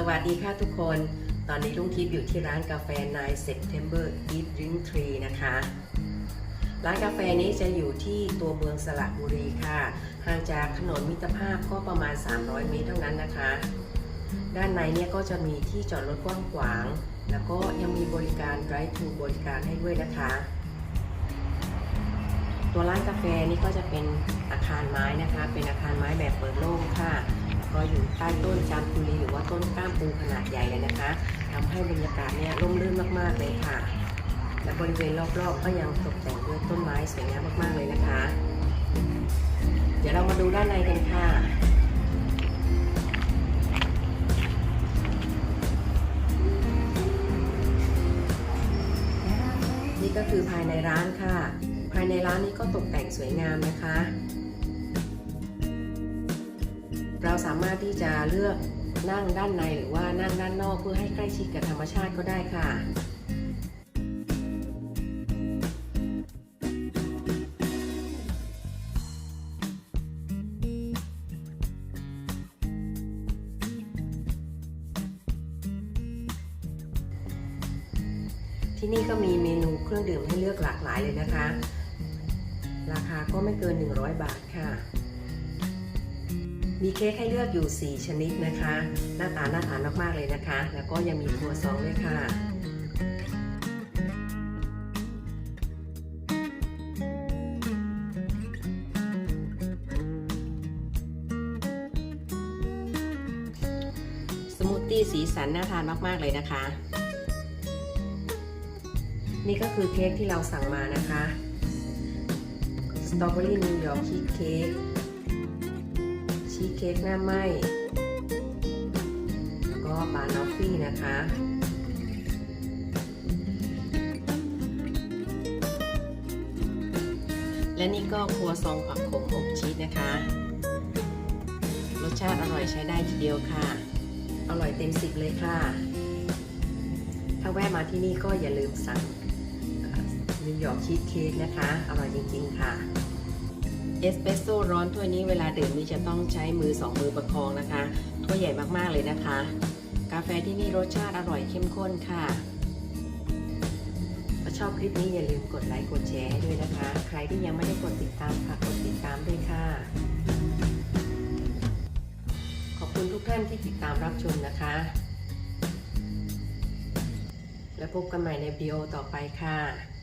สวัสดีค่ะทุกคน ตอนนี้ลุงทิพย์อยู่ที่ร้านกาแฟ9 September Eat Drink Tree นะคะ ร้านกาแฟนี้จะอยู่ที่ตัวเมืองสระบุรีค่ะ ห่างจากถนนมิตรภาพก็ประมาณ 300 เมตรเท่านั้นนะคะ ด้านในเนี่ยก็จะมีที่จอดรถกว้างขวาง แล้วก็ยังมีบริการ drive thru บริการให้ด้วยนะคะ ตัวร้านกาแฟนี่ก็จะเป็นอาคารไม้นะคะ เป็นอาคารไม้แบบเปิดโล่งค่ะ ก็อยู่ใต้ต้นจามจุรีหรือว่าต้นกล้ามปูขนาดใหญ่เลยนะคะทำให้บรรยากาศเนี่ยร่มรื่นมากๆเลยค่ะ และบริเวณรอบๆ ก็ยังตกแต่งด้วยต้นไม้สวยงามมากๆเลยนะคะ เดี๋ยวเรามาดูด้านในกันค่ะนี่ก็คือภายในร้านค่ะ ภายในร้านนี้ก็ตกแต่งสวยงามนะคะ เราสามารถที่จะเลือกนั่งด้านในหรือว่านั่งด้านนอกเพื่อให้ใกล้ชิดกับธรรมชาติก็ได้ค่ะที่นี่ก็มีเมนูเครื่องดื่มให้เลือกหลากหลายเลยนะคะ ราคาก็ไม่เกิน 100 บาทค่ะ มีเค้กให้เลือกอยู่ 4 ชนิดนะคะ หน้าตาน่าทานมากๆเลยนะคะ แล้วก็ยังมีครัวซองด้วยค่ะสมูทตี้สีสันน่าทานมากๆเลยนะคะ นี่ก็คือเค้กที่เราสั่งมานะคะ สตรอเบอรี่นิวยอร์กชีสเค้ก เค้กหน้าไหม้แล้วก็บานอฟฟี่นะคะและนี่ก็ครัวซองผักขมอบชีสนะคะ รสชาติอร่อยใช้ได้ทีเดียวค่ะ อร่อยเต็มสิบเลยค่ะ ถ้าแวะมาที่นี่ก็อย่าลืมสั่งนิวยอร์กชีสเค้กนะคะ อร่อยจริงๆค่ะ เอสเปรสโซ่ร้อนถ้วยนี้เวลาดื่มนี่จะต้องใช้มือสองมือประคองนะคะถ้วยใหญ่มากๆเลยนะคะ กาแฟที่นี่รสชาติอร่อยเข้มข้นค่ะถ้าชอบคลิปนี้อย่าลืมกดไลค์กดแชร์ให้ด้วยนะคะ ใครที่ยังไม่ได้กดติดตามฝากกดติดตามด้วยค่ะ ขอบคุณทุกท่านที่ติดตามรับชมนะคะ และพบกันใหม่ในวิดีโอต่อไปค่ะ